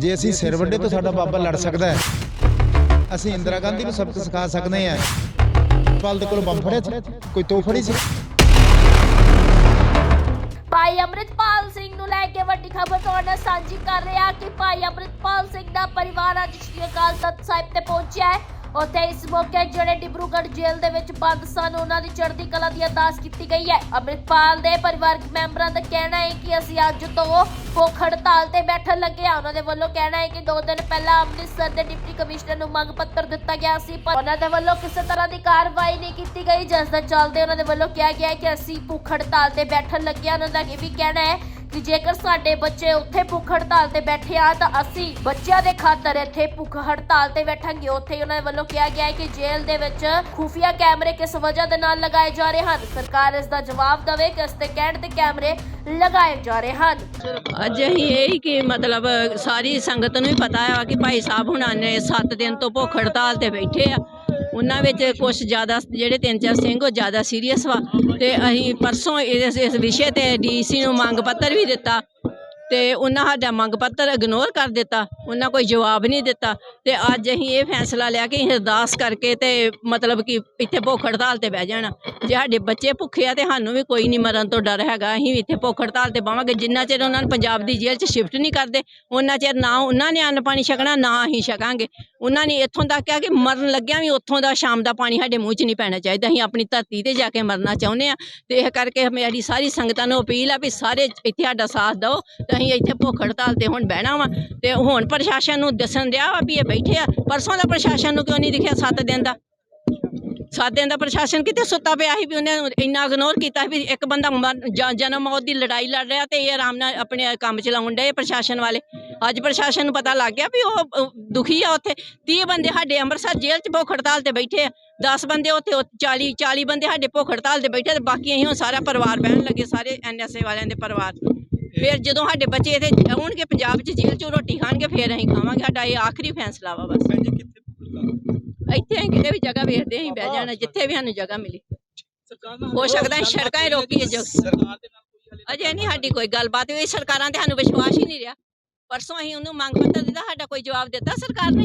ਜੇ ਅਸੀਂ ਸਿਰ ਵੱਡੇ ਤੋਂ ਸਾਡਾ ਬਾਬਾ ਲੜ ਸਕਦਾ ਹੈ। ਅਸੀਂ ਇੰਦਰਾ ਗਾਂਧੀ ਨੂੰ ਸਬਕ ਸਿਖਾ ਸਕਦੇ ਹਾਂ। ਪਾਲ ਦੇ ਕੋਲ ਬੰਬ ਫੜਿਆ ਸੀ। ਕੋਈ ਤੋਪ ਫੜੀ ਸੀ। ਭਾਈ ਅੰਮ੍ਰਿਤਪਾਲ ਸਿੰਘ ਨੂੰ ਲੈ ਕੇ ਵੱਡੀ ਖਬਰ ਤੁਹਾਡੇ ਨਾਲ ਸਾਂਝੀ ਕਰ ਰਿਹਾ ਕਿ ਭਾਈ ਅੰਮ੍ਰਿਤਪਾਲ ਸਿੰਘ ਦਾ ਪਰਿਵਾਰ ਅੱਜ ਸ਼੍ਰੀ ਅਕਾਲ ਤਖਤ ਸਾਹਿਬ ਤੇ ਪਹੁੰਚਿਆ ਹੈ। ਉੱਥੇ ਇਸ ਮੌਕੇ ਜਿਹੜੇ ਡਿਬਰੂਗੜ੍ਹ ਜੇਲ੍ਹ ਦੇ ਵਿੱਚ ਬੰਦ ਸਨ, ਉਹਨਾਂ ਦੀ ਚੜ੍ਹਦੀ ਕਲਾ ਦੀ ਅਰਦਾਸ ਕੀਤੀ ਗਈ ਹੈ। ਅੰਮ੍ਰਿਤਪਾਲ ਦੇ ਪਰਿਵਾਰਕ ਮੈਂਬਰਾਂ ਦਾ ਕਹਿਣਾ ਹੈ ਕਿ ਅਸੀਂ ਅੱਜ ਤੋਂ ਭੁੱਖ ਹੜਤਾਲ ਤੇ ਬੈਠਣ ਲੱਗੇ ਹਾਂ। ਉਹਨਾਂ ਦੇ ਵੱਲੋਂ ਕਹਿਣਾ ਹੈ ਕਿ ਦੋ ਦਿਨ ਪਹਿਲਾਂ ਅੰਮ੍ਰਿਤਸਰ ਦੇ ਡਿਪਟੀ ਕਮਿਸ਼ਨਰ ਨੂੰ ਮੰਗ ਪੱਤਰ ਦਿੱਤਾ ਗਿਆ ਸੀ, ਪਰ ਉਹਨਾਂ ਦੇ ਵੱਲੋਂ ਕਿਸੇ ਤਰ੍ਹਾਂ ਦੀ ਕਾਰਵਾਈ ਨਹੀਂ ਕੀਤੀ ਗਈ, ਜਿਸ ਦੇ ਚੱਲਦੇ ਉਹਨਾਂ ਦੇ ਵੱਲੋਂ ਕਿਹਾ ਗਿਆ ਹੈ ਕਿ ਅਸੀਂ ਭੁੱਖ ਹੜਤਾਲ ਤੇ ਬੈਠਣ ਲੱਗੇ ਹਾਂ। ਉਹਨਾਂ ਦਾ ਇਹ ਵੀ ਕਹਿਣਾ ਹੈ ਕਿ ਜੇਕਰ ਸਾਡੇ ਬੱਚੇ ਉੱਥੇ ਭੁੱਖ ਹੜਤਾਲ ਤੇ ਬੈਠੇ ਆ, ਤਾਂ ਅਸੀਂ ਬੱਚਿਆਂ ਦੇ ਖਾਤਰ ਇੱਥੇ ਭੁੱਖ ਹੜਤਾਲ ਤੇ ਬੈਠਾਂਗੇ। ਉੱਥੇ ਉਹਨਾਂ ਵੱਲੋਂ ਕਿਹਾ ਗਿਆ ਹੈ ਕਿ ਜੇਲ੍ਹ ਦੇ ਵਿੱਚ ਖੂਫੀਆ ਕੈਮਰੇ ਕਿਸ ਵਜ੍ਹਾ ਦੇ ਨਾਲ ਲਗਾਏ ਜਾ ਰਹੇ ਹਨ? ਸਰਕਾਰ ਇਸ ਦਾ ਜਵਾਬ ਦੇਵੇ ਕਿ ਇਸ ਤੇ ਕਹਿਣ ਤੇ ਕੈਮਰੇ ਲਗਾਏ ਜਾ ਰਹੇ ਹਨ। ਅੱਜ ਅਸੀਂ ਇਹ ਕਿ ਮਤਲਬ ਸਾਰੀ ਸੰਗਤ ਨੂੰ ਹੀ ਪਤਾ ਹੈ ਕਿ ਭਾਈ ਸਾਹਿਬ ਹੁਣਾਂ ਨੇ 7 ਦਿਨ ਤੋਂ ਭੁੱਖ ਹੜਤਾਲ ਤੇ ਬੈਠੇ ਆ। ਉਹਨਾਂ ਵਿੱਚ ਕੁਝ ਜ਼ਿਆਦਾ ਜਿਹੜੇ ਤਿੰਨ ਚਾਰ ਸਿੰਘ, ਉਹ ਜ਼ਿਆਦਾ ਸੀਰੀਅਸ ਵਾ। ਤੇ ਅਸੀਂ ਪਰਸੋਂ ਇਸ ਇਸ ਵਿਸ਼ੇ ਤੇ ਡੀਸੀ ਨੂੰ ਮੰਗ ਪੱਤਰ ਵੀ ਦਿੱਤਾ। ਤੇ ਉਹਨਾਂ ਸਾਡਾ ਮੰਗ ਪੱਤਰ ਇਗਨੋਰ ਕਰ ਦਿੱਤਾ, ਉਹਨਾਂ ਕੋਈ ਜਵਾਬ ਨਹੀਂ ਦਿੱਤਾ ਤੇ ਅੱਜ ਅਸੀਂ ਇਹ ਫੈਸਲਾ ਲਿਆ ਕਿ ਅਸੀਂ ਅਰਦਾਸ ਕਰਕੇ ਤੇ ਮਤਲਬ ਕਿ ਇੱਥੇ ਭੁੱਖ ਹੜਤਾਲ ਤੇ ਬਹਿ ਜਾਣਾ। ਜੇ ਸਾਡੇ ਬੱਚੇ ਭੁੱਖੇ ਆ ਤੇ ਸਾਨੂੰ ਵੀ ਕੋਈ ਨਹੀਂ ਮਰਨ ਤੋਂ ਡਰ ਹੈਗਾ, ਅਸੀਂ ਵੀ ਇੱਥੇ ਭੁੱਖ ਹੜਤਾਲ ਤੇ ਬਾਵਾਂਗੇ ਜਿੰਨਾ ਚਿਰ ਉਹਨਾਂ ਨੂੰ ਪੰਜਾਬ ਦੀ ਜੇਲ੍ਹ 'ਚ ਸ਼ਿਫਟ ਨਹੀਂ ਕਰਦੇ, ਉਹਨਾਂ ਚਿਰ ਨਾ ਉਹਨਾਂ ਨੇ ਅੰਨ ਪਾਣੀ ਛਕਣਾ, ਨਾ ਅਸੀਂ ਛਕਾਂਗੇ। ਉਹਨਾਂ ਨੇ ਇੱਥੋਂ ਤੱਕ ਕਿਹਾ ਕਿ ਮਰਨ ਲੱਗਿਆ ਵੀ ਉੱਥੋਂ ਦਾ ਸ਼ਾਮ ਦਾ ਪਾਣੀ ਸਾਡੇ ਮੂੰਹ 'ਚ ਨਹੀਂ ਪੈਣਾ ਚਾਹੀਦਾ, ਅਸੀਂ ਆਪਣੀ ਧਰਤੀ ਤੇ ਜਾ ਕੇ ਮਰਨਾ ਚਾਹੁੰਦੇ ਆ ਤੇ ਇਹ ਕਰਕੇ ਮੇਰੀ ਸਾਰੀ ਸੰਗਤਾਂ ਨੂੰ ਅਪੀਲ ਆ ਵੀ ਸਾਰੇ ਇੱਥੇ ਸਾਡਾ ਸਾਥ ਦਿਓ, ਤੇ ਅਸੀਂ ਇੱਥੇ ਭੁੱਖ ਹੜਤਾਲ ਤੇ ਹੁਣ ਬਹਿਣਾ ਵਾ ਤੇ ਹੁਣ ਪ੍ਰਸ਼ਾਸਨ ਨੂੰ ਦੱਸਣ ਦਿਆ ਵਾ ਵੀ ਇਹ ਬੈਠੇ ਆ। ਪਰਸੋਂ ਦਾ ਪ੍ਰਸ਼ਾਸਨ ਨੂੰ ਕਿਉਂ ਨਹੀਂ ਦਿਖਿਆ 7 ਦਿਨ ਦਾ? ਸੱਤ ਦਿਨ ਦਾ ਪ੍ਰਸ਼ਾਸਨ ਕਿਤੇ ਸੁੱਤਾ ਪਿਆ ਸੀ ਵੀ ਉਹਨੇ ਇੰਨਾ ਇਗਨੋਰ ਕੀਤਾ ਵੀ ਇੱਕ ਬੰਦਾ ਜਨਮ ਮੌਤ ਦੀ ਲੜਾਈ ਲੜ ਰਿਹਾ ਤੇ ਇਹ ਆਰਾਮ ਨਾਲ ਆਪਣੇ ਕੰਮ ਚਲਾਉਣ ਡਏ ਪ੍ਰਸ਼ਾਸਨ ਵਾਲੇ। ਅੱਜ ਪ੍ਰਸ਼ਾਸਨ ਨੂੰ ਪਤਾ ਲੱਗ ਗਿਆ ਵੀ ਉਹ ਦੁਖੀ ਆ ਉੱਥੇ। 30 ਬੰਦੇ ਸਾਡੇ ਅੰਮ੍ਰਿਤਸਰ ਜੇਲ੍ਹ 'ਚ ਭੁੱਖ ਹੜਤਾਲ ਤੇ ਬੈਠੇ ਆ। 10 ਬੰਦੇ ਉੱਥੇ ਉਹ 40 40 ਬੰਦੇ ਸਾਡੇ ਭੁੱਖ ਹੜਤਾਲ ਤੇ ਬੈਠੇ ਤੇ ਬਾਕੀ ਅਸੀਂ ਹੁਣ ਸਾਰਾ ਪਰਿਵਾਰ ਬਹਿਣ ਲੱਗੇ ਸਾਰੇ ਐਨਐਸਏ ਵਾਲਿਆਂ ਦੇ ਪਰਿਵਾਰ। ਫਿਰ ਜਦੋਂ ਸਾਡੇ ਬੱਚੇ ਇੱਥੇ ਆਉਣਗੇ ਪੰਜਾਬ 'ਚ ਜੇਲ੍ਹ 'ਚੋਂ ਰੋਟੀ ਖਾਣਗੇ ਫਿਰ ਅਸੀਂ ਖਾਵਾਂਗੇ। ਸਾਡਾ ਇਹ ਆਖਰੀ ਫੈਸਲਾ ਵਾ ਬਸ। ਇੱਥੇ ਅਸੀਂ ਕਿਤੇ ਵੀ ਜਗ੍ਹਾ ਵੇਖਦੇ ਅਸੀਂ ਬਹਿ ਜਾਣਾ ਜਿੱਥੇ ਵੀ ਸਾਨੂੰ ਜਗ੍ਹਾ ਮਿਲੀ। ਹੋ ਸਕਦਾ ਹੈ ਸੜਕਾਂ ਹੀ ਰੋਕੀਏ ਜੋ। ਅਜੇ ਨਹੀਂ ਸਾਡੀ ਕੋਈ ਗੱਲਬਾਤ ਹੋਈ ਸਰਕਾਰਾਂ ਤੇ ਸਾਨੂੰ ਵਿਸ਼ਵਾਸ ਹੀ ਨਹੀਂ ਰਿਹਾ। ਪਰਸੋਂ ਅਸੀਂ ਉਹਨੂੰ ਮੰਗ ਪੱਤਰ ਦਿੱਤਾ ਸਾਡਾ ਕੋਈ ਜਵਾਬ ਦਿੱਤਾ ਸਰਕਾਰ ਨੇ।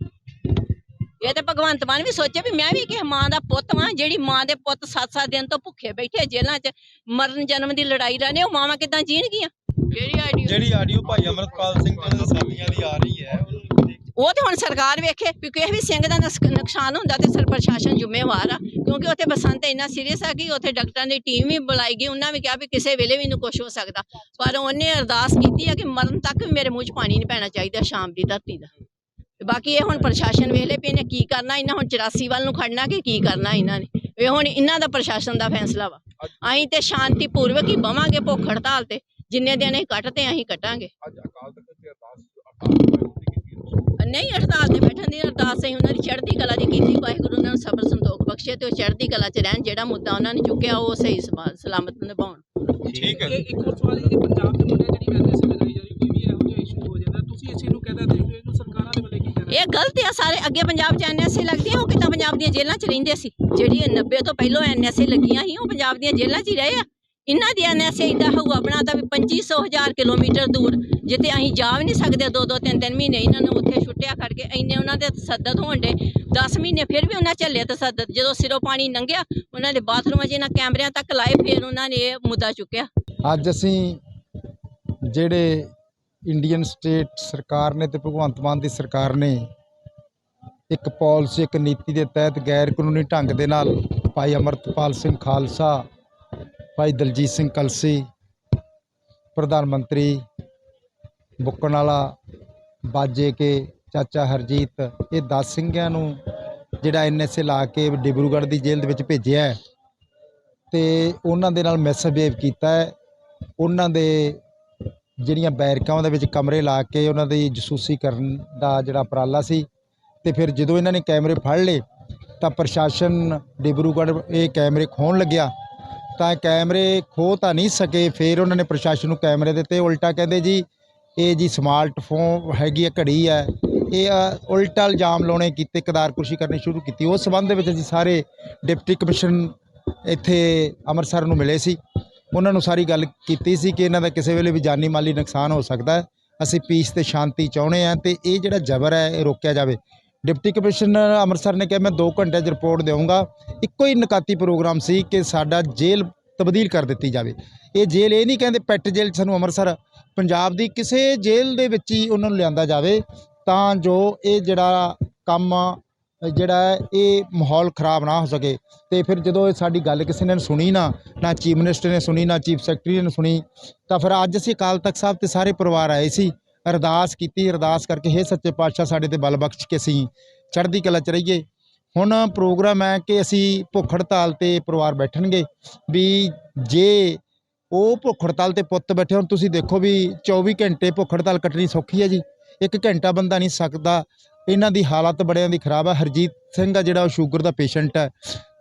ਇਹ ਤੇ ਭਗਵੰਤ ਮਾਨ ਵੀ ਸੋਚੇ ਵੀ ਮੈਂ ਵੀ ਕਿਸੇ ਮਾਂ ਦਾ ਪੁੱਤ ਵਾਂ ਜਿਹੜੀ ਮਾਂ ਦੇ ਪੁੱਤ 7-7 ਦਿਨ ਤੋਂ ਭੁੱਖੇ ਬੈਠੇ ਜੇਲ੍ਹਾਂ 'ਚ ਮਰਨ ਜਨਮ ਦੀ ਲੜਾਈ ਲੜਨੇ ਉਹ ਮਾਵਾਂ ਕਿਦਾਂ ਜੀਣਗੀਆਂ? ਜਿਹੜੀ ਆਈਡੀਆ ਜਿਹੜੀ ਆਡੀਓ ਭਾਈ ਅਮਰਤਪਾਲ ਸਿੰਘ ਜੀ ਦੇ ਸਾਥੀਆਂ ਦੀ ਆ ਰਹੀ ਹੈ ਉਹ ਤੇ ਹੁਣ ਸਰਕਾਰ ਵੇਖੇ ਵੀ ਕਿਸੇ ਵੀ ਸਿੰਘ ਦਾ ਨੁਕਸ- ਨੁਕਸਾਨ ਹੁੰਦਾ ਤੇ ਸਰ ਪ੍ਰਸ਼ਾਸਨ ਜ਼ਿੰਮੇਵਾਰ ਆ ਕਿਉਂਕਿ ਉੱਥੇ ਬਸੰਤ ਇੰਨਾ ਸੀਰੀਅਸ ਆ ਕਿ ਉੱਥੇ ਡਾਕਟਰਾਂ ਦੀ ਟੀਮ ਵੀ ਬੁਲਾਈ ਗਈ ਉਹਨਾਂ ਵੀ ਕਿਹਾ ਵੀ ਕਿਸੇ ਵੇਲੇ ਵੀ ਇਹਨੂੰ ਕੁਝ ਹੋ ਸਕਦਾ। ਪਰ ਉਹਨੇ ਅਰਦਾਸ ਕੀਤੀ ਆ ਕਿ ਮਰਨ ਤੱਕ ਮੇਰੇ ਮੂੰਹ 'ਚ ਪਾਣੀ ਨਹੀਂ ਪੈਣਾ ਚਾਹੀਦਾ ਸ਼ਾਮ ਦੀ ਧਰਤੀ ਦਾ। ਬਾਕੀ ਇਹ ਹੁਣ ਪ੍ਰਸ਼ਾਸਨ ਵੇਖ ਲੇ ਵੀ ਇਹਨੇ ਕੀ ਕਰਨਾ ਇਹਨਾਂ ਹੁਣ 84 ਵੱਲ ਨੂੰ ਖੜਨਾ ਕਿ ਕੀ ਕਰਨਾ ਇਹਨਾਂ ਨੇ? ਇਹ ਹੁਣ ਇਹਨਾਂ ਦਾ ਪ੍ਰਸ਼ਾਸਨ ਦਾ ਫੈਸਲਾ ਵਾ। ਅਸੀਂ ਤੇ ਸ਼ਾਂਤੀ ਪੂਰਵਕ ਹੀ ਬਵਾਂਗੇ ਭੁੱਖ ਹੜਤਾਲ ਤੇ ਜਿੰਨੇ ਦਿਨ ਅਸੀਂ ਕੱਟਦੇ ਅਸੀਂ ਕੱਟਾਂਗੇ। ਨਹੀਂ ਹੜਤਾਲ ਤੇ ਬੈਠਣ ਦੀ ਅਰਦਾਸ ਅਸੀਂ ਉਹਨਾਂ ਦੀ ਚੜ੍ਹਦੀ ਕਲਾ ਦੀ ਕੀਤੀ ਵਾਹਿਗੁਰੂ ਉਹਨਾਂ ਨੂੰ ਸਬਰ ਸੰਤੋਖ ਬਖਸ਼ੇ ਤੇ ਉਹ ਚੜ੍ਹਦੀ ਕਲਾ 'ਚ ਰਹਿਣ ਜਿਹੜਾ ਮੁੱਦਾ ਉਹਨਾਂ ਨੇ ਚੁੱਕਿਆ ਉਹ ਸਹੀ ਸਲਾਮਤ ਨਿਭਾਉਣ। ਠੀਕ ਹੈ ਇਹ ਇੱਕ ਹੋਰ ਸਵਾਲ ਇਹ ਕਿ ਪੰਜਾਬ ਦੇ ਮੁੰਡੇ ਜਿਹੜੀ ਐਨਐਸਏ ਲਗਾਈ ਜਾ ਰਹੀ ਕੋਈ ਵੀ ਇਹੋ ਜਿਹਾ ਇਸ਼ੂ ਹੋ ਜਾਂਦਾ ਤੁਸੀਂ ਇਸ ਚੀਜ਼ ਨੂੰ ਕਹਿੰਦਾ ਦੇਖਦੇ ਹੋ ਇਹਨੂੰ ਸਰਕਾਰਾਂ ਦੇ ਵੱਲੇ ਕੀ ਕਹਿਣਾ ਇਹ ਗਲਤ ਆ, ਸਾਰੇ ਅੱਗੇ ਪੰਜਾਬ 'ਚ ਐਨਐਸਏ ਲੱਗਦੀਆਂ ਉਹ ਕਿੱਦਾਂ ਪੰਜਾਬ ਦੀਆਂ ਜੇਲ੍ਹਾਂ 'ਚ ਰਹਿੰਦੇ ਸੀ? ਜਿਹੜੀ 90 ਤੋਂ ਪਹਿਲਾਂ ਐਨਐਸਏ ਲੱਗੀਆਂ ਸੀ, ਉਹ ਪੰਜਾਬ ਦੀਆਂ ਜੇਲ੍ਹਾਂ 'ਚ ਹੀ ਰਹੇ ਆ। ਇਹਨਾਂ ਦੀ ਐਨਐਸਏ ਇਦਾਂ ਹਊਆ ਬਣਾਤਾ ਵੀ 2500 ਕਿਲੋਮੀਟਰ ਦੂਰ, ਜਿੱਥੇ ਅਸੀਂ ਜਾ ਵੀ ਨਹੀਂ ਸਕਦੇ, ਦੋ ਦੋ, ਤਿੰਨ ਤਿੰਨ ਮਹੀਨੇ ਇਹਨਾਂ ਨੂੰ ਉੱਥੇ ਛੁੱਟਿਆ ਕਰਕੇ ਇੰਨੇ ਉਹਨਾਂ ਦੇ ਤਸੱਦਦ ਹੋਣ ਦੇ 10 ਮਹੀਨੇ ਫਿਰ ਵੀ ਉਹਨਾਂ ਝੱਲੇ ਤਸੱਦਦ ਜਦੋਂ ਸਿਰੋਂ ਪਾਣੀ ਲੰਘਿਆ ਉਹਨਾਂ ਦੇ ਬਾਥਰੂਮਾਂ 'ਚ ਇਹਨਾਂ ਕੈਮਰਿਆਂ ਤੱਕ ਲਾਏ, ਫਿਰ ਉਹਨਾਂ ਨੇ ਇਹ ਮੁੱਦਾ ਚੁੱਕਿਆ। ਅੱਜ ਅਸੀਂ ਜਿਹੜੇ ਇੰਡੀਅਨ ਸਟੇਟ ਸਰਕਾਰ ਨੇ ਤੇ ਭਗਵੰਤ ਮਾਨ ਦੀ ਸਰਕਾਰ ਨੇ ਇੱਕ ਪਾਲਿਸੀ ਇੱਕ ਨੀਤੀ ਦੇ ਤਹਿਤ ਗੈਰ ਕਾਨੂੰਨੀ ਢੰਗ ਦੇ ਨਾਲ ਭਾਈ ਅਮਰਤਪਾਲ ਸਿੰਘ ਖਾਲਸਾ, ਭਾਈ ਦਲਜੀਤ ਸਿੰਘ ਕਲਸੀ, ਪ੍ਰਧਾਨ ਮੰਤਰੀ ਬੁੱਕਣ ਵਾਲਾ ਬਾਜੇ ਕੇ, ਚਾਚਾ ਹਰਜੀਤ, ਇਹ 10 ਸਿੰਘਾਂ ਨੂੰ ਜਿਹੜਾ ਐਨਐਸਏ ਲਾ ਕੇ ਡਿਬਰੂਗੜ੍ਹ ਦੀ ਜੇਲ੍ਹ ਦੇ ਵਿੱਚ ਭੇਜਿਆ ਹੈ ਤੇ ਉਹਨਾਂ ਦੇ ਨਾਲ ਮਿਸਬਿਹੇਵ ਕੀਤਾ ਹੈ। ਉਹਨਾਂ ਦੇ ਜਿਹੜੀਆਂ ਬੈਰਕਾਂ ਦੇ ਵਿੱਚ ਕਮਰੇ ਲਾ ਕੇ ਉਹਨਾਂ ਦੀ ਜਸੂਸੀ ਕਰਨ ਦਾ ਜਿਹੜਾ ਉਪਰਾਲਾ ਸੀ ਤੇ ਫਿਰ ਜਦੋਂ ਇਹਨਾਂ ਨੇ ਕੈਮਰੇ ਫੜ ਲਏ ਤਾਂ ਪ੍ਰਸ਼ਾਸਨ ਡਿਬਰੂਗੜ੍ਹ ਇਹ ਕੈਮਰੇ ਖੋਣ ਲੱਗਿਆ। ਤਾਂ ਕੈਮਰੇ ਖੋ ਤਾਂ ਨਹੀਂ ਸਕੇ, ਫਿਰ ਉਹਨਾਂ ਨੇ ਪ੍ਰਸ਼ਾਸਨ ਨੂੰ ਕੈਮਰੇ ਦਿੱਤੇ। ਉਲਟਾ ਕਹਿੰਦੇ ਜੀ, ਇਹ ਜੀ ਸਮਾਰਟ ਫੋਨ ਹੈਗੀ ਆ, ਘੜੀ ਹੈ ਇਹ ਉਲਟਾ ਇਲਜ਼ਾਮ ਲਾਉਣੇ ਕੀਤੇ ਕਦਾਰਕੁਸ਼ੀ ਕਰਨੀ ਸ਼ੁਰੂ ਕੀਤੀ। ਉਸ ਸਬੰਧ ਦੇ ਵਿੱਚ ਅਸੀਂ ਸਾਰੇ ਡਿਪਟੀ ਕਮਿਸ਼ਨ ਇੱਥੇ ਅੰਮ੍ਰਿਤਸਰ ਨੂੰ ਮਿਲੇ ਸੀ। ਉਹਨਾਂ ਨੂੰ ਸਾਰੀ ਗੱਲ ਕੀਤੀ ਸੀ ਕਿ ਇਹਨਾਂ ਦਾ ਕਿਸੇ ਵੇਲੇ ਵੀ ਜਾਨੀ ਮਾਲੀ ਨੁਕਸਾਨ ਹੋ ਸਕਦਾ ਅਸੀਂ ਪੀਸ ਤੇ ਸ਼ਾਂਤੀ ਚਾਹੁੰਦੇ ਆ ਤੇ ਇਹ ਜਿਹੜਾ ਜ਼ਬਰ ਹੈ, ਇਹ ਰੋਕਿਆ ਜਾਵੇ। ਡਿਪਟੀ ਕਮਿਸ਼ਨਰ ਅੰਮ੍ਰਿਤਸਰ ਨੇ ਕਿਹਾ, ਮੈਂ 2 ਘੰਟੇ 'ਚ ਰਿਪੋਰਟ ਦੇਵਾਂਗਾ। ਇੱਕੋ ਹੀ ਨਕਾਤੀ ਪ੍ਰੋਗਰਾਮ ਸੀ ਕਿ ਸਾਡਾ ਜੇਲ੍ਹ ਤਬਦੀਲ ਕਰ ਦਿੱਤੀ ਜਾਵੇ। ਇਹ ਜੇਲ੍ਹ ਇਹ ਨਹੀਂ ਕਹਿੰਦੇ ਪੈਟ ਜੇਲ੍ਹ 'ਚ ਸਾਨੂੰ ਅੰਮ੍ਰਿਤਸਰ, ਪੰਜਾਬ ਦੀ ਕਿਸੇ ਜੇਲ੍ਹ ਦੇ ਵਿੱਚ ਹੀ ਉਹਨਾਂ ਨੂੰ ਲਿਆਂਦਾ ਜਾਵੇ। ਤਾਂ ਜੋ ਇਹ ਜਿਹੜਾ ਕੰਮ ਜਿਹੜਾ ਇਹ ਮਾਹੌਲ ਖਰਾਬ ਨਾ ਹੋ ਸਕੇ। ਤੇ ਫਿਰ ਜਦੋਂ ਇਹ ਸਾਡੀ ਗੱਲ ਕਿਸੇ ਨੇ ਸੁਣੀ ਨਾ ਨਾ ਚੀਫ ਮਿਨਿਸਟਰ ਨੇ ਸੁਣੀ, ਨਾ ਚੀਫ ਸੈਕਟਰੀ ਨੇ ਸੁਣੀ, ਤਾਂ ਫਿਰ ਅੱਜ ਅਸੀਂ ਅਕਾਲ ਤਖਤ ਸਾਹਿਬ ਤੇ ਸਾਰੇ ਪਰਿਵਾਰ ਆਏ ਸੀ, ਅਰਦਾਸ ਕੀਤੀ, ਅਰਦਾਸ ਕਰਕੇ ਹੇ ਸੱਚੇ ਪਾਤਸ਼ਾਹ ਸਾਡੇ ਤੇ ਬਲ ਬਖਸ਼ ਕੇ ਅਸੀਂ ਚੜ੍ਹਦੀ ਕਲਾ ਚ ਰਹੀਏ। ਹੁਣ ਪ੍ਰੋਗਰਾਮ ਹੈ ਕਿ ਅਸੀਂ ਭੁੱਖ ਹੜਤਾਲ ਤੇ ਪਰਿਵਾਰ ਬੈਠਣਗੇ, ਵੀ ਜੇ ਉਹ ਭੁੱਖ ਹੜਤਾਲ ਤੇ ਪੁੱਤ ਬੈਠੇ ਹੁਣ, ਤੁਸੀਂ ਦੇਖੋ ਵੀ 24 ਘੰਟੇ ਭੁੱਖ ਹੜਤਾਲ ਕੱਟਣੀ ਸੌਖੀ ਹੈ ਜੀ। ਇੱਕ ਘੰਟਾ ਬੰਦਾ ਨਹੀਂ ਸਕਦਾ ਇਹਨਾਂ ਦੀ ਹਾਲਤ ਬੜਿਆਂ ਦੀ ਖਰਾਬ ਹੈ ਹਰਜੀਤ ਸਿੰਘ ਆ ਜਿਹੜਾ, ਉਹ ਸ਼ੂਗਰ ਦਾ ਪੇਸ਼ੈਂਟ ਹੈ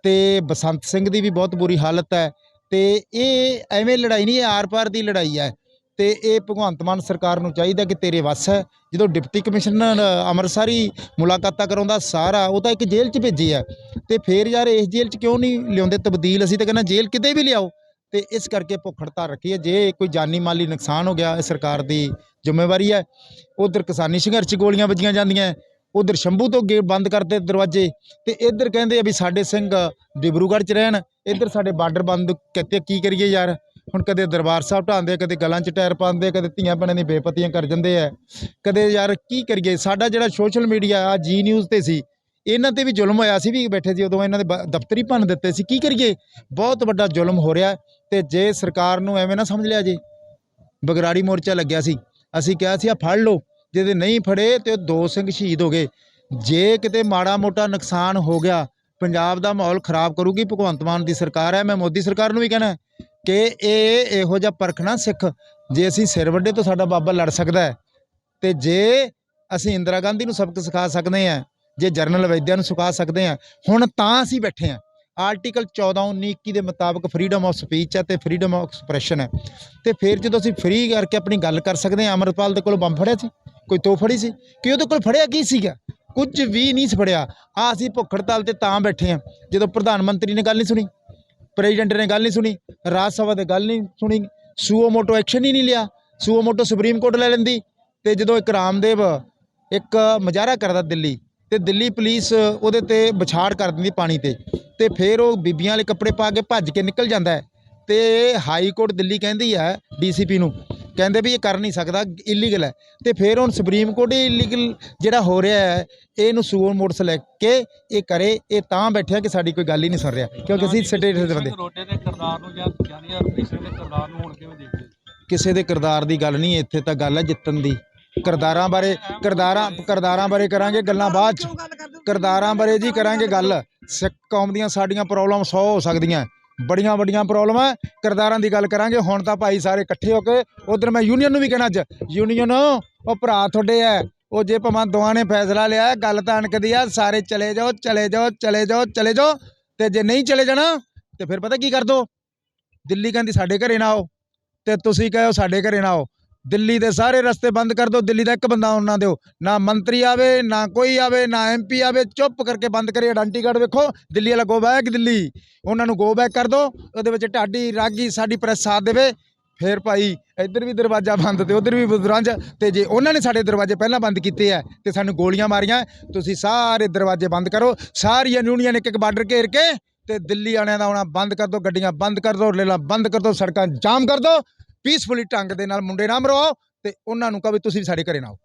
ਤੇ ਬਸੰਤ ਸਿੰਘ ਦੀ ਵੀ ਬਹੁਤ ਬੁਰੀ ਹਾਲਤ ਹੈ ਤੇ ਇਹ ਐਵੇਂ ਲੜਾਈ ਨਹੀਂ, ਇਹ ਆਰ-ਪਾਰ ਦੀ ਲੜਾਈ ਹੈ ਤੇ ਇਹ ਭਗਵੰਤ ਮਾਨ ਸਰਕਾਰ ਨੂੰ ਚਾਹੀਦਾ ਕਿ ਤੇਰੇ ਵੱਸ ਹੈ ਜਦੋਂ ਡਿਪਟੀ ਕਮਿਸ਼ਨਰ ਅੰਮ੍ਰਿਤਸਰੀ ਮੁਲਾਕਾਤਾਂ ਕਰਾਉਂਦਾ ਸਾਰਾ, ਉਹ ਤਾਂ ਇੱਕ ਜੇਲ੍ਹ 'ਚ ਭੇਜੀ ਹੈ ਤੇ ਫੇਰ ਯਾਰ ਇਸ ਜੇਲ੍ਹ 'ਚ ਕਿਉਂ ਨਹੀਂ ਲਿਆਉਂਦੇ? ਤਬਦੀਲ ਅਸੀਂ ਤਾਂ ਕਹਿੰਦਾ ਜੇਲ੍ਹ ਕਿਤੇ ਵੀ ਲਿਆਓ। ਤੇ ਇਸ ਕਰਕੇ ਭੁੱਖ ਹੜਤਾਲ ਰੱਖੀ ਹੈ ਜੇ ਕੋਈ ਜਾਨੀ ਮਾਲੀ ਨੁਕਸਾਨ ਹੋ ਗਿਆ, ਇਹ ਸਰਕਾਰ ਦੀ ਜ਼ਿੰਮੇਵਾਰੀ ਹੈ ਉਧਰ ਕਿਸਾਨੀ ਸੰਘਰਸ਼ 'ਚ ਗੋਲੀਆਂ ਵੱਜੀਆਂ ਜਾਂਦੀਆਂ। ਉਧਰ ਸ਼ੰਭੂ ਤੋਂ ਗੇਟ ਬੰਦ ਕਰਦੇ ਦਰਵਾਜ਼ੇ ਤੇ ਇੱਧਰ ਕਹਿੰਦੇ ਆ ਵੀ ਸਾਡੇ ਸਿੰਘ ਡਿਬਰੂਗੜ੍ਹ 'ਚ ਰਹਿਣ, ਇੱਧਰ ਸਾਡੇ ਬਾਰਡਰ ਬੰਦ ਕਿਤੇ, ਕੀ ਕਰੀਏ ਯਾਰ? ਹੁਣ ਕਦੇ ਦਰਬਾਰ ਸਾਹਿਬ ਢਾਉਂਦੇ ਕਦੇ ਗਲਾਂ 'ਚ ਟਾਇਰ ਪਾਉਂਦੇ ਕਦੇ ਧੀਆਂ ਭੈਣਾਂ ਦੀ ਬੇਪਤੀਆਂ ਕਰ ਜਾਂਦੇ ਆ। ਕਦੇ ਯਾਰ ਕੀ ਕਰੀਏ? ਸਾਡਾ ਜਿਹੜਾ ਸੋਸ਼ਲ ਮੀਡੀਆ ਆ ਜੀ ਨਿਊਜ਼ ਤੇ ਸੀ, ਇਹਨਾਂ ਤੇ ਵੀ ਜ਼ੁਲਮ ਹੋਇਆ ਸੀ ਵੀ ਬੈਠੇ ਸੀ ਉਦੋਂ, ਇਹਨਾਂ ਦੇ ਬ- ਦਫ਼ਤਰ ਭੰਨ ਦਿੱਤੇ ਸੀ। ਕੀ ਕਰੀਏ? ਬਹੁਤ ਵੱਡਾ ਜ਼ੁਲਮ ਹੋ ਰਿਹਾ ਤੇ ਜੇ ਸਰਕਾਰ ਨੂੰ ਐਵੇਂ ਨਾ ਸਮਝ ਲਿਆ ਜੇ, ਬਗਰਾੜੀ ਮੋਰਚਾ ਲੱਗਿਆ ਸੀ, ਅਸੀਂ ਕਿਹਾ ਸੀ ਆ ਫੜ ਲਓ। ਜਿਹਦੇ ਨਹੀਂ ਫੜੇ ਤੇ ਦੋ ਸਿੰਘ ਸ਼ਹੀਦ ਹੋ ਗਏ। ਜੇ ਕਿਤੇ ਮਾੜਾ ਮੋਟਾ ਨੁਕਸਾਨ ਹੋ ਗਿਆ, ਪੰਜਾਬ ਦਾ ਮਾਹੌਲ ਖਰਾਬ ਕਰੂਗੀ, ਭਗਵੰਤ ਮਾਨ ਦੀ ਸਰਕਾਰ ਹੈ, ਮੈਂ ਮੋਦੀ ਸਰਕਾਰ ਨੂੰ ਵੀ ਕਹਿਣਾ ਕਿ ਇਹ ਇਹੋ ਜਿਹਾ ਪਰਖਣਾ ਸਿੱਖ, ਜੇ ਅਸੀਂ ਸਿਰ ਵੱਡੇ ਤੋਂ ਸਾਡਾ ਬਾਬਾ ਲੜ ਸਕਦਾ ਹੈ। ਤੇ ਜੇ ਅਸੀਂ ਇੰਦਰਾ ਗਾਂਧੀ ਨੂੰ ਸਬਕ ਸਿਖਾ ਸਕਦੇ ਆ ਜੇ ਜਰਨਲ ਵੈਦਿਆ ਨੂੰ ਸਿਖਾ ਸਕਦੇ ਆ ਹੁਣ ਤਾਂ ਅਸੀਂ ਬੈਠੇ ਆ ਆਰਟੀਕਲ 14 19 21 ਦੇ ਮੁਤਾਬਕ ਫਰੀडम ਆਫ ਸਪੀਚ ਹੈ ਤੇ ਫਰੀडम ਆਫ ਐਕਸਪ੍ਰੈਸ਼ਨ ਹੈ। ਤੇ ਫਿਰ ਜਦੋਂ ਅਸੀਂ ਫਰੀ ਕਰਕੇ ਆਪਣੀ ਗੱਲ ਕਰ ਸਕਦੇ ਆ ਅਮਰਪਾਲ ਦੇ ਕੋਲ ਬੰਬ ਫੜਿਆ ਸੀ? ਕੋਈ ਤੋ ਫੜੀ ਸੀ? ਕਿ ਉਹਦੇ ਕੋਲ ਫੜਿਆ ਕੀ ਸੀਗਾ? ਕੁਝ ਵੀ ਨਹੀਂ ਸੀ ਫੜਿਆ। ਆ ਅਸੀਂ ਭੁੱਖ ਹੜਤਾਲ ਤੇ ਤਾਂ ਬੈਠੇ ਹਾਂ, ਜਦੋਂ ਪ੍ਰਧਾਨ ਮੰਤਰੀ ਨੇ ਗੱਲ ਨਹੀਂ ਸੁਣੀ, ਪ੍ਰੈਜ਼ੀਡੈਂਟ ਨੇ ਗੱਲ ਨਹੀਂ ਸੁਣੀ, ਰਾਜ ਸਭਾ 'ਤੇ ਗੱਲ ਨਹੀਂ ਸੁਣੀ, ਸੂਓ ਮੋਟੋ ਐਕਸ਼ਨ ਹੀ ਨਹੀਂ ਲਿਆ। ਸੂਓ ਮੋਟੋ ਸੁਪਰੀਮ ਕੋਰਟ ਲੈ ਲੈਂਦੀ ਤੇ ਜਦੋਂ ਇੱਕ ਰਾਮਦੇਵ ਇੱਕ ਮਜ਼ਾਰਾ ਕਰਦਾ ਦਿੱਲੀ ਤੇ ਦਿੱਲੀ ਪੁਲਿਸ ਉਹਦੇ ਤੇ ਵਿਛਾੜ ਕਰ ਦਿੰਦੀ ਪਾਣੀ ਤੇ ਤੇ ਫਿਰ ਉਹ ਬੀਬੀਆਂ ਵਾਲੇ ਕੱਪੜੇ ਪਾ ਕੇ ਭੱਜ ਕੇ ਨਿਕਲ ਜਾਂਦਾ ਹੈ ਤੇ ਹਾਈ ਕੋਰਟ ਦਿੱਲੀ ਕਹਿੰਦੀ ਹੈ ਡੀਸੀਪੀ ਨੂੰ ਕਹਿੰਦੇ ਵੀ ਇਹ ਕਰ ਨਹੀਂ ਸਕਦਾ ਇਲੀਗਲ ਹੈ। ਤੇ ਫਿਰ ਹੁਣ ਸੁਪਰੀਮ ਕੋਰਟ ਹੀ ਇਲੀਗਲ ਜਿਹੜਾ ਹੋ ਰਿਹਾ ਹੈ ਇਹਨੂੰ ਸੂਓ ਮੋਟਸ ਲੈ ਕੇ ਇਹ ਕਰੇ ਇਹ ਤਾਂ ਬੈਠਿਆ ਕਿ ਸਾਡੀ ਕੋਈ ਗੱਲ ਹੀ ਨਹੀਂ ਸੁਣ ਰਿਹਾ ਕਿਉਂਕਿ ਅਸੀਂ ਸਟੇਟ ਦੇ ਬੰਦੇ। ਰੋਡੇ ਦੇ ਕਿਰਦਾਰ ਨੂੰ ਜਾਂ ਗਿਆਨੀ ਹਰਪ੍ਰੀਤ ਸਿੰਘ ਦੇ ਕਿਰਦਾਰ ਨੂੰ ਹੁਣ ਕਿਵੇਂ ਦੇਖਦੇ? ਕਿਸੇ ਦੇ ਕਿਰਦਾਰ ਦੀ ਗੱਲ ਨਹੀਂ ਇੱਥੇ ਤਾਂ ਗੱਲ ਹੈ ਜਿੱਤਣ ਦੀ। ਕਿਰਦਾਰਾਂ ਬਾਰੇ ਕਿਰਦਾਰਾਂ ਕਿਰਦਾਰਾਂ ਬਾਰੇ ਕਰਾਂਗੇ ਗੱਲਾਂ ਬਾਅਦ ਚ। ਕਿਰਦਾਰਾਂ ਬਾਰੇ ਜੀ ਕਰਾਂਗੇ ਗੱਲ। ਸਿੱਖ ਕੌਮ ਦੀਆਂ ਸਾਡੀਆਂ ਪ੍ਰੋਬਲਮ 100 ਹੋ ਸਕਦੀਆਂ। ਬੜੀਆਂ ਵੱਡੀਆਂ ਪ੍ਰੋਬਲਮ ਹੈ ਕਿਰਦਾਰਾਂ ਦੀ ਗੱਲ ਕਰਾਂਗੇ। ਹੁਣ ਤਾਂ ਭਾਈ ਸਾਰੇ ਇਕੱਠੇ ਹੋ ਕੇ ਉਧਰ ਮੈਂ ਯੂਨੀਅਨ ਨੂੰ ਵੀ ਕਹਿਣਾ ਅੱਜ। ਯੂਨੀਅਨ ਉਹ ਭਰਾ ਤੁਹਾਡੇ ਐ ਉਹ ਜੇ ਭਵਾਂ ਦੋਵਾਂ ਨੇ ਫੈਸਲਾ ਲਿਆ, ਗੱਲ ਤਾਂ ਅਣਕਦੀ ਆ। ਸਾਰੇ ਚਲੇ ਜਾਓ ਚਲੇ ਜਾਓ ਚਲੇ ਜਾਓ ਚਲੇ ਜਾਓ। ਤੇ ਜੇ ਨਹੀਂ ਚਲੇ ਜਾਣਾ, ਤੇ ਫਿਰ ਪਤਾ ਕੀ ਕਰ ਦੋ? ਦਿੱਲੀ ਕਹਿੰਦੀ ਸਾਡੇ ਘਰੇ ਨਾ ਆਓ। ਤੇ ਤੁਸੀਂ ਕਹੋ ਸਾਡੇ ਘਰੇ ਨਾ ਆਓ। ਦਿੱਲੀ ਦੇ ਸਾਰੇ ਰਸਤੇ ਬੰਦ ਕਰ ਦਿਓ, ਦਿੱਲੀ ਦਾ ਇੱਕ ਬੰਦਾ ਉਹਨਾਂ ਦਿਓ। ਨਾ ਮੰਤਰੀ ਆਵੇ, ਨਾ ਕੋਈ ਆਵੇ, ਨਾ ਐਮਪੀ ਆਵੇ, ਚੁੱਪ ਕਰਕੇ ਬੰਦ ਕਰੇ ਆਇਡੈਂਟੀ ਵੇਖੋ, ਦਿੱਲੀ ਵਾਲਾ ਗੋ ਬੈਕ ਦਿੱਲੀ। ਉਹਨਾਂ ਨੂੰ ਗੋ ਬੈਕ ਕਰ ਦਿਓ, ਉਹਦੇ ਵਿੱਚ ਢਾਡੀ ਰਾਗੀ ਸਾਡੀ ਪ੍ਰੈਸ ਸਾਥ ਦੇਵੇ। ਫੇਰ ਭਾਈ, ਇੱਧਰ ਵੀ ਦਰਵਾਜ਼ਾ ਬੰਦ ਤੇ ਉਧਰ ਵੀ ਬੁਦਰੰਜ ਤੇ ਜੇ ਉਹਨਾਂ ਨੇ ਸਾਡੇ ਦਰਵਾਜ਼ੇ ਪਹਿਲਾਂ ਬੰਦ ਕੀਤੇ ਆ ਤੇ ਸਾਨੂੰ ਗੋਲੀਆਂ ਮਾਰੀਆਂ, ਤੁਸੀਂ ਸਾਰੇ ਦਰਵਾਜ਼ੇ ਬੰਦ ਕਰੋ। ਸਾਰੀਆਂ ਯੂਨੀਅਨ ਇੱਕ ਇੱਕ ਬਾਰਡਰ ਘੇਰ ਕੇ ਤੇ ਦਿੱਲੀ ਵਾਲਿਆਂ ਦਾ ਆਉਣਾ ਬੰਦ ਕਰ ਦਿਓ, ਗੱਡੀਆਂ ਬੰਦ ਕਰ ਦਿਓ, ਰੇਲਾਂ ਬੰਦ ਕਰ ਦਿਓ, ਸੜਕਾਂ ਜਾਮ ਕਰ ਦਿਓ। ਪੀਸਫੁਲੀ ਢੰਗ ਦੇ ਨਾਲ ਮੁੰਡੇ ਨਾ ਮਰਵਾਓ ਤੇ ਉਹਨਾਂ ਨੂੰ ਕਹੋ ਵੀ ਤੁਸੀਂ ਵੀ ਸਾਡੇ ਘਰੇ ਨਾ ਆਓ।